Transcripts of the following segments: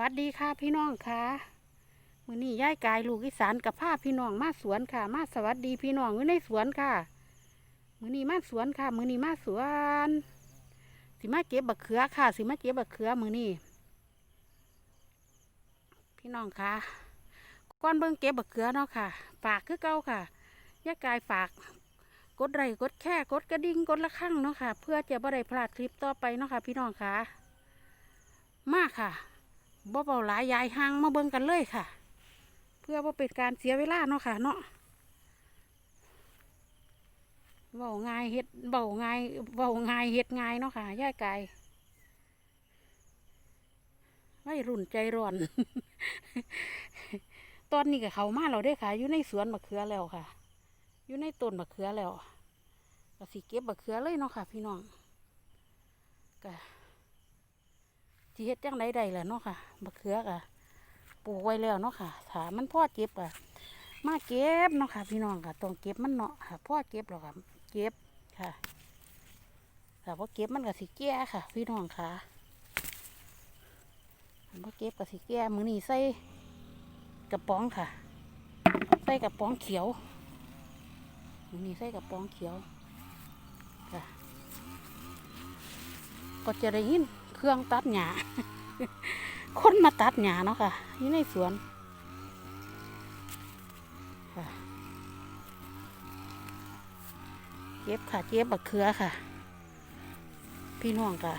วัสดีค่ะพี่น้องค่ะมือนี้ย่ายกายลูกอีสานกับพาพี่น้องมาสวนค่ะ มาสวัสดีพี่น้องอยู่ในสวนค่ะ มือนี้มาสวนค่ะ มือนี้มาสวน สิมาเก็บบักเขือค่ะ สิมาเก็บบักเขือมือนี้พี่น้องค่ะก่อนเบิ่งเก็บบักเขือเนาะค่ะ ฝากคือเก่าค่ะย่ายกายฝาก กดไลค์กดแค่กดกระดิ่งกดละครั้งเนาะค่ะ เพื่อจะบ่ได้พลาดคลิปต่อไปเนาะค่ะ พี่น้องค่ะ มากค่ะ บ่เบาหลายยายห่างมาเบิ่งกันเลยค่ะ เพื่อว่าเป็นการเสียเวลาเนาะค่ะ เนาะเบาง่ายเฮ็ดเบาง่ายเบาง่ายเฮ็ดง่ายเนาะค่ะย่ายไก่ไม่รุ่นใจร้อน ตอนนี้กับเขามาเราได้ค่ะ อยู่ในสวนมะเขือแล้วค่ะ อยู่ในต้นมะเขือแล้วก็สิเก็บมะเขือเลยเนาะค่ะ พี่น้องก็ เฮ็ดจังไดได้ล่ะเนาะค่ะมะเขือก็ปลูกไว้แล้วเนาะค่ะถามันพ่อเก็บก็มาเก็บเนาะค่ะ พี่น้องค่ะต้องเก็บมันเนาะค่ะพ่อเก็บหรอกค่ะเก็บค่ะถ้าพ่าเก็บมันก็สิแก่ค่ะ พี่น้องค่ะพ่เก็บก็สิแก่มือนี้ใส่กระป๋องค่ะ ใส่กระป๋องเขียวมือนี้ใส่กระป๋องเขียวค่ะ ก็จะได้ยิน เครื่องตัดหญ้าคนมาตัดหญ้าเนาะค่ะอยู่ในสวนเก็บค่ะเก็บบักเขือค่ะ พี่น้องค่ะ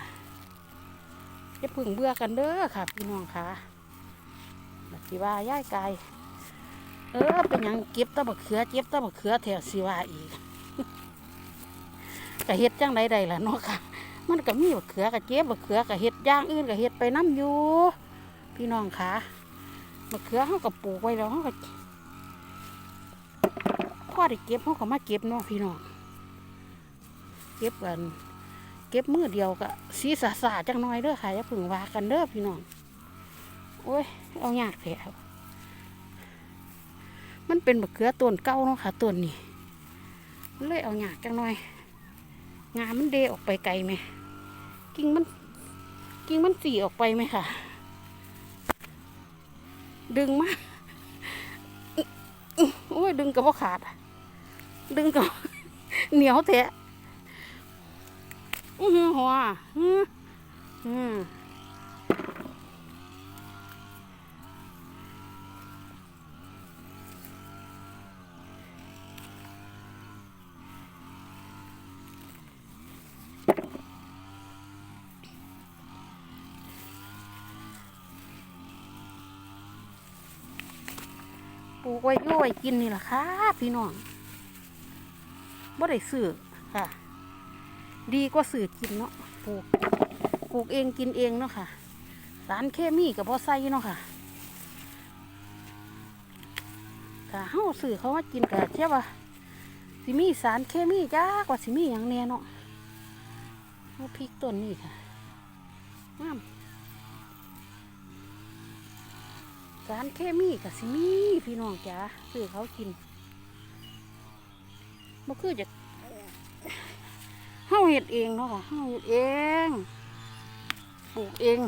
จะพึ่งเบื่อกันเด้อค่ะ พี่น้องค่ะบักสิว่าย่ายกายเออเป็นยังเก็บตะบักเขือเก็บตะบักเขือแถวสิว่าอีกก็เฮ็ดจังไดได้ล่ะเนาะค่ะ มันก็มีบักเขือกับเจ็บบักเขือกับเห็ดย่างอื่นกับเห็ดไปน้ำอยู่ พี่น้องคะบักเขือเขาก็ปลูกไว้แล้วเขาก็พ่อได้เก็บเขาก็มาเก็บเนาะพี่น้องเก็บกัน เก็บมือเดียวก็สีสาสาจังน้อยเด้อค่ะอย่าพึ่งว่ากันเด้อพี่น้องโอ้ยเอายากแผลมันเป็นบักเขือต้นเก่าเนาะค่ะต้นนี้เลยเอายากจังน้อย งามันเดออกไปไกลไหม กิ่งมัน กิ่งมันสีออกไปไหมค่ะ ดึงมาโอ้ยดึงกับว่าขาด ดึงกับเหนียวแทะอือหัวอืออือ ปลูกไว้อยู่ไว้กินนี่แหละค่ะ พี่น้องบ่ได้ซื้อค่ะ ดีกว่าซื้อกินเนาะปลูกปลูกเองกินเองเนาะค่ะ สารเคมีกับพ่อใส่เนาะค่ะถ้าเฮาซื้อเขาว่ากินกับเชื่อว่าสิมีสารเคมีจ้ากว่าสิมีอย่างแน่เนาะเอาพริกต้นนี่ค่ะงาม สารเคมีกับซิมีพี่น้องจ้าซื้อเขากินมันคือจะเฮาเห็ดเองเนาะค่ะเฮาเห็ดเองปลูกเอง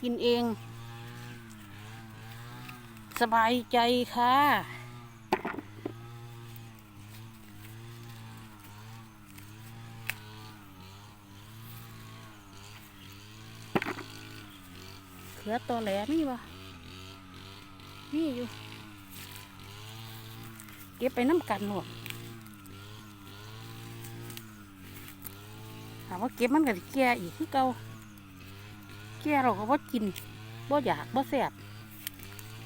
กินเอง สบายใจค่ะ ขือตอแหลมีบ่มีอยู่ เก็บไปน้ำกันหมดถามว่าเก็บมันก็สิแก่อีกคือเก่าแก่เราก็บ่กินบ่อยากบ่แซ่บ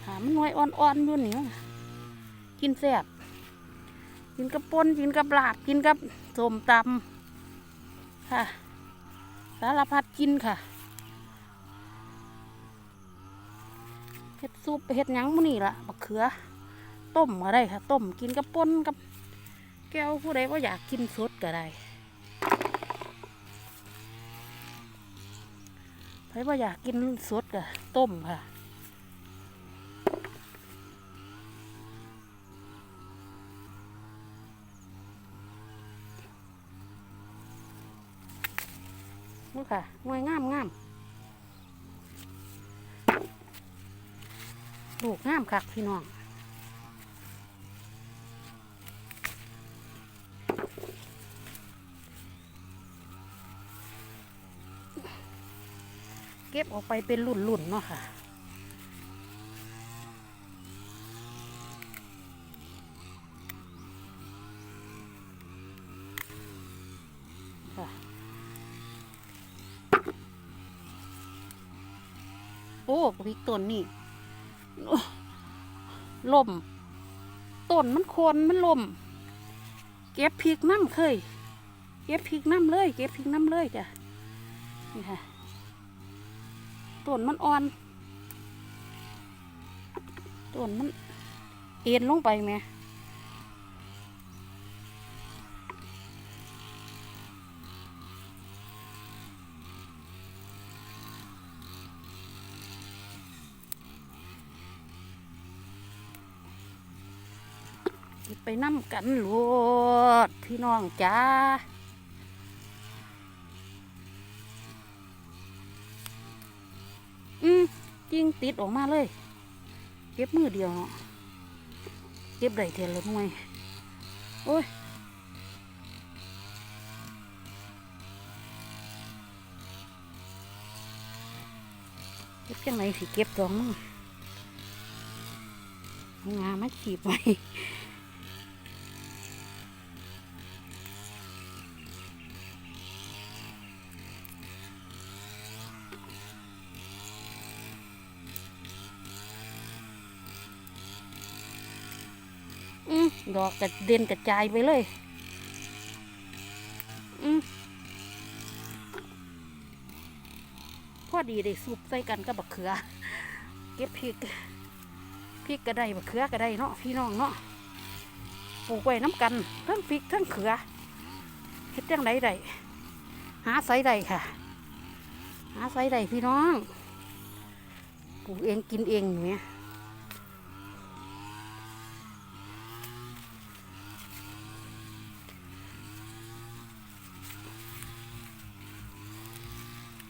ถามมันน้อยอ่อนๆอยู่นี่กินแซ่บกินกับป่นกินกับลาบกินกับส้มตำค่ะ สารพัดกินค่ะ ซุปเฮ็ดยังมื้อนี่ล่ะบักเขือ ต้มก็ได้ค่ะ ต้มกินกับป่นกับ แก้วผู้ใดว่าอยากกินสดก็ได้ใครว่าอยากกินสดก็ต้มค่ะนี่ค่ะหน่วยงามงาม ลูกงามคักพี่น้องเก็บออกไปเป็นรุ่นๆเนาะค่ะค่ะโอ้พริกต้นนี่ ล่มต้นมันโคนมันล่ม เก็บพริกน้ำเคย เก็บพริกน้ำเลย เก็บพริกน้ำเลยจ้ะนี่ค่ะต้นมันอ่อนต้นมันเอ็นลงไปไหม ไปนั่กันโลดพี่น้องจ้าอืมจริงติดออกมาเลย เก็บมือเดียวเนาะเก็บได้เทียนเลยหน่วยโอ้ยเก็บจังไหนสิเก็บสองมืองามาขีบไว้ ดอกกระเด็นกระจายไปเลย อืมพอดีได้ซุปใส่กันกับบักเขือ เก็บพริกพริกก็ได้บักเขือก็ได้เนาะพี่น้องเนาะปลูกไว้น้ำกันทั้งพริกทั้งเขือเฮ็ดจังไดได้หาไสไดค่ะ หาไสไดพี่น้องปลูกเองกินเองเนี่ย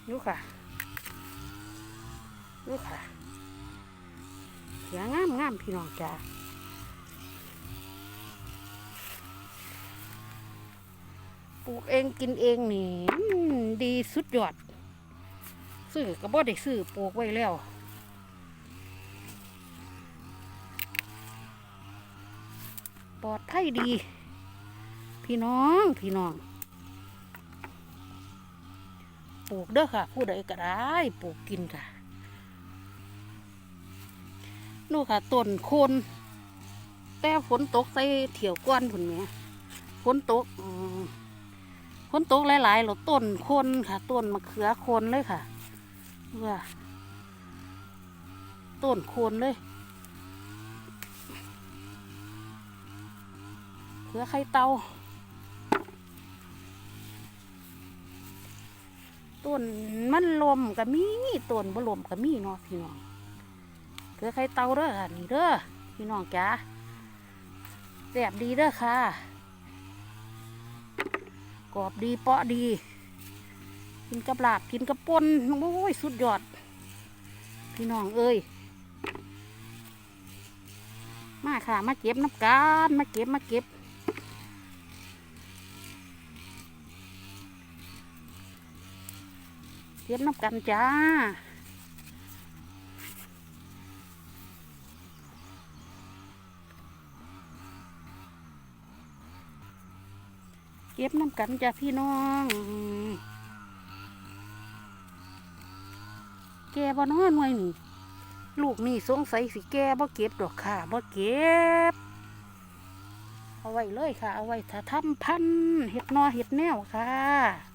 ดูค่ะดูค่ะเสียงามงามพี่น้องจ้าปลูกเองกินเองนี่ดีสุดยอด ซื้อก็บ่ได้ซื้อปลูกไว้แล้วปลอดภัยดี พี่น้อง พี่น้อง ป ลูกเด้อค่ะผู้ใดก็ได้ปลูกกินค่ะนู่นค่ะต้นโคนแต่ฝนตกใส่เถี่ยวก้อนผุนเนี้ยฝนตกฝนตกหลายๆหรอต้นโคนค่ะต้นมะเขือโคนเลยค่ะเพื่อต้นโคนเลยเขือไข่เตา ต้นมันลมก็มีต้นบ่ลมก็มีเนาะพี่น้องเกือไข่เตาเด้อค่ะนี่เด้อพี่น้องจ้าแซ่บดีเด้อค่ะกรอบดีเปาะดี กินกับลาบกินกับปนโอ้ยสุดยอด พี่น้องเอ้ยมาค่ะ มาเก็บน้ำกันมาเก็บมาเก็บ ก็บน้ำกันจ้าเก็บน้ำกันจ้าพี่น้อง แกบ่นอนไว้นี่ ลูกนี่สงสัยสิแกบ่เก็บดอกค่ะบ่เก็บ เอาไว้เลยค่ะ เอาไว้ถ้าทำพันธุ์เห็ดนอเห็ดแนวค่ะ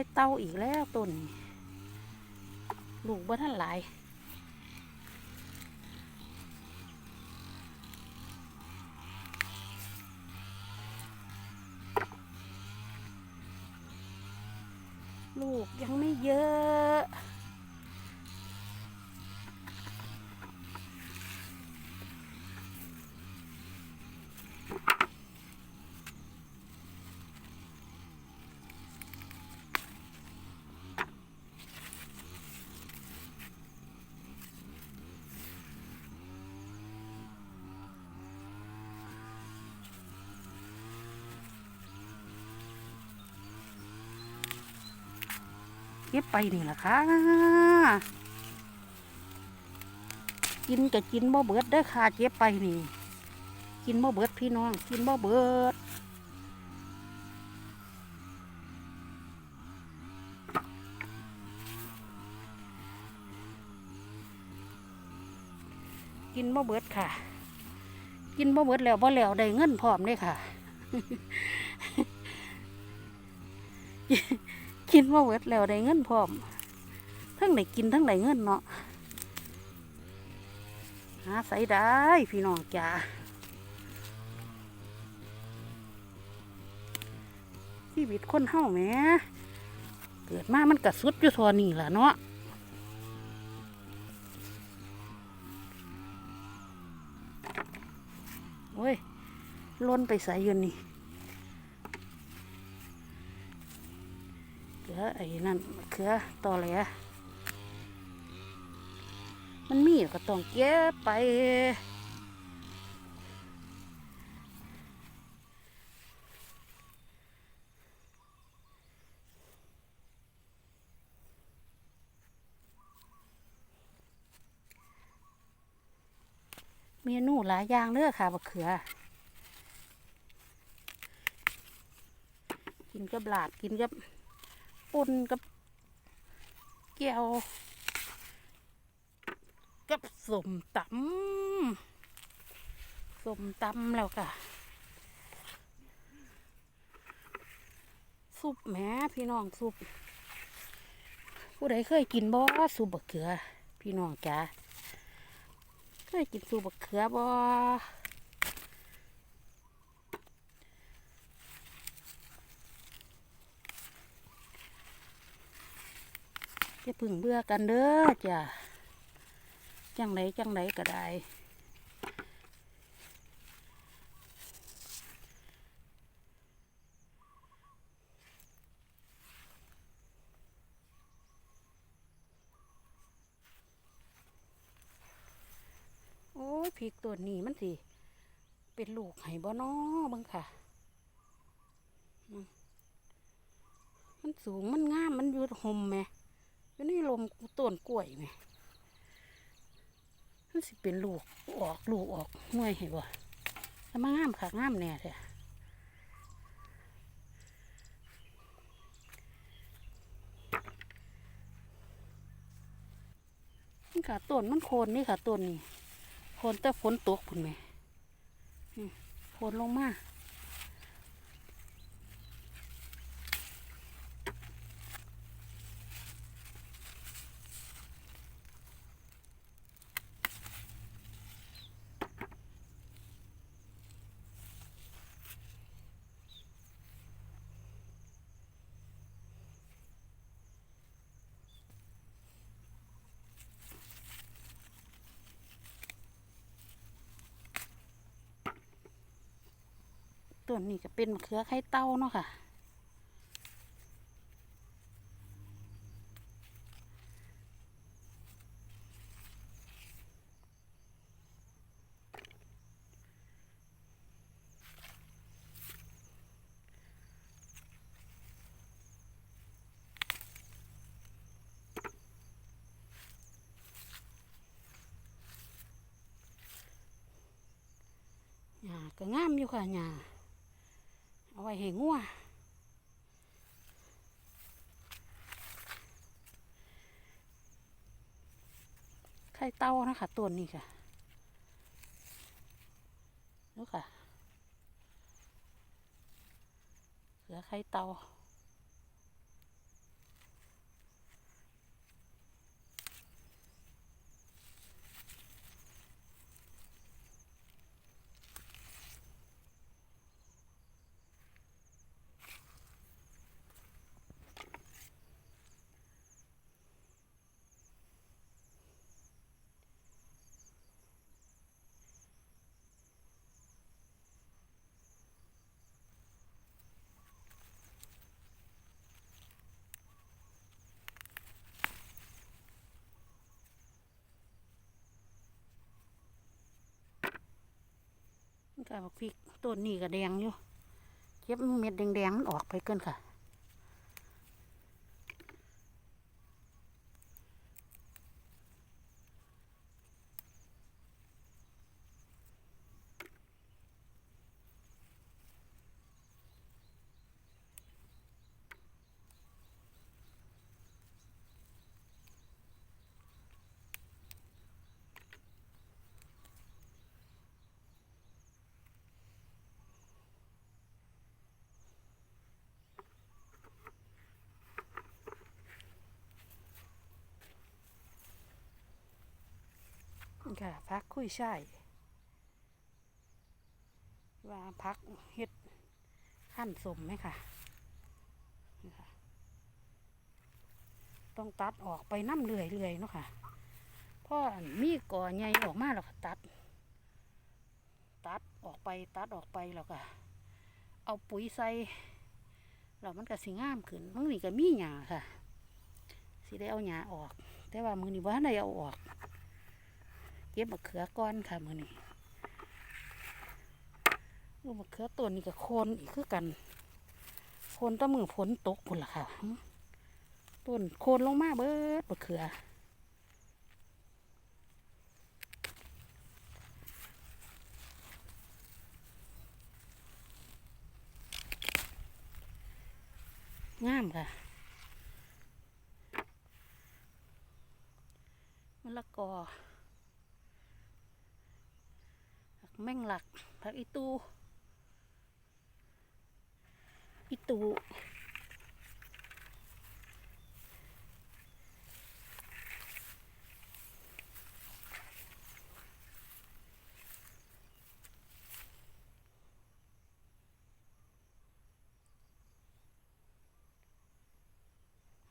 ไข่เต้าอีกแล้วต้นนี้ลูกบ่ท่านหลายลูกยังไม่เยอะ พ เก็บไปนี่แหละค่ะ กินก็กินบ่เบิดเด้ค่ะเก็บไปนี่ กินบ่เบิดพี่น้อง กินบ่เบิดกินบ่เบิดค่ะ กินบ่เบิดแล้วบ่แล้วได้เงินพร้อมเด้ค่ะ กินบ่เบิดแล้วได้เงินพร้อมทั้งได้กินทั้งได้เงินเนาะหาใส่ได้พี่น้องจ้าชีวิตคนเฮาแหมเกิดมามันกระสุดอยู่ทอนี่ล่ะเนาะโอ้ยล้นไปใส่ยืนนี่เกลื อไอ้นั่นเกลือต่อแหลมันมีก็ต้องเก็บไปเมนูหลายอย่างเด้อค่ะบักเขือ กินกับหลาดกินกับ ปุ่นกับแก้วกับสมตำสมตำแล้วค่ะซุปแหม่พี่น้องซุปผู้ใดเคยกินบ่ซุปบักเขือ พี่น้องจ้าเคยกินซุปบักเขือบ่ จะพึ่งเบื่อกันเด้อจ้าจังไรจังไรก็ได้โอ้ยพริกตัวนี้มันสิ เป็นลูกไห้บ่นอบังค่ะ มันสูงมันงามมันยู่ห่มแหม่ อยู่ในลมต้นกล้วยแหม่มันสิเป็นลูกออกลูกออกหน่วยเห็นบ่แต่มางามค่ะงามแน่เลยนี่ค่ะต้นมันโคนนี่ค่ะต้นนี่โคนแต่ฝนตกพุ่นแหม่อืมโคนลงมา ต้นนี้ก็เป็นมะเขือไข่เต้าเนาะค่ะหญ้าก็งามอยู่ค่ะหญ้า ว้ให้งัวไข่เต้านะคะตัวนี้ค่ะดูค่ะเหลือไข่เต้า นี่ค่ะบักพริกต้นนี้ก็แดงอยู่เก็บเม็ดแดงๆมันออกไปเกินค่ะ ค่ะพักคุยใช่ว่าพักเฮ็ดขั้นสมไหมค่ะนี่ค่ะ ต้องตัดออกไปน้ำเลื่อยๆเนาะค่ะเพราะอันมีก่อใหญ่ออกมาแล้วก็ตัด ตัดออกไปตัดออกไปแล้วก็เอาปุ๋ยใส่แล้วมันก็สิงามขึ้นมันนี่ก็มีหญ้าค่ะสิได้เอาหญ้าออก แต่ว่ามือนี้ว่าได้เอาออก ก็บมะเขือก้อนค่ะมือนี้ลูกมะเขือตัวนี้ก็โคนอีกคือกัน โคนแตะมือฝนตกพุ่นละค่ะต้นโคนลงมาเบิดมะเขืองามค่ะมะละกอผัก แม่งหลักผักอีตูอีตู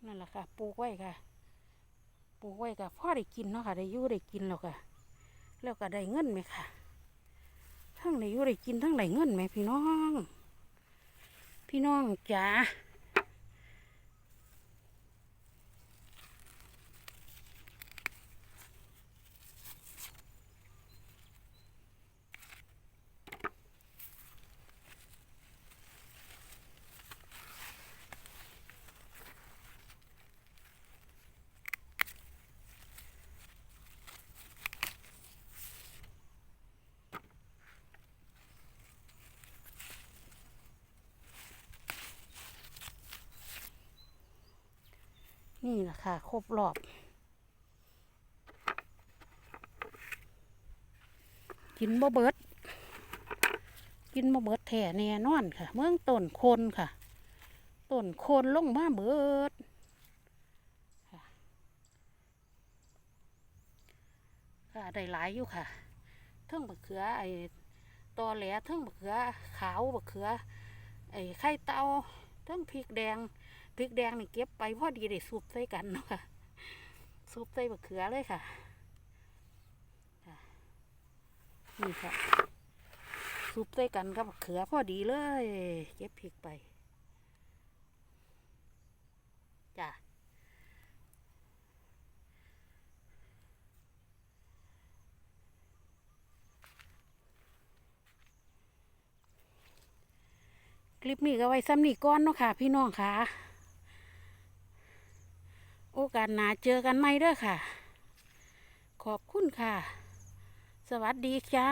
นั่นแหละค่ะปลูกไว้ค่ะปลูกไว้กับพ่อได้กินเนาะค่ะ ได้ยู่ได้กินแล้วค่ะ แล้วก็ได้เงินไหมค่ะ ทั้งไหนอยู่ได้กินทั้งไหนเงินไหมพี่น้อง พี่น้องจ๋า นี่แหละค่ะ ครบรอบ กินบ่เบิด กินบ่เบิดแท่แน่นอนค่ะ เมืองต้นโคนค่ะ ต้นโคนลงมาเบิดค่ะค่ะได้หลายอยู่ค่ะเทิงบักเขือไอ้ตอแหลเทิงบักเขือขาวบักเขือไอ้ไข่เตาเทิงพริกแดง พริกแดงนี่เก็บไปพอดีได้ซุปใส่กันเนาะค่ะซุปใส่บักเขือเลยค่ะนี่ค่ะซุปใส่กันกับบักเขือพอดีเลย เก็บพริกไปจ้ะคลิปนี้ก็ไว้ซ้ำนี่ก้อนเนาะค่ะ พี่น้องค่ะ กาสหน้าเจอกันไหมเด้อค่ะ ขอบคุณค่ะ สวัสดีจ้า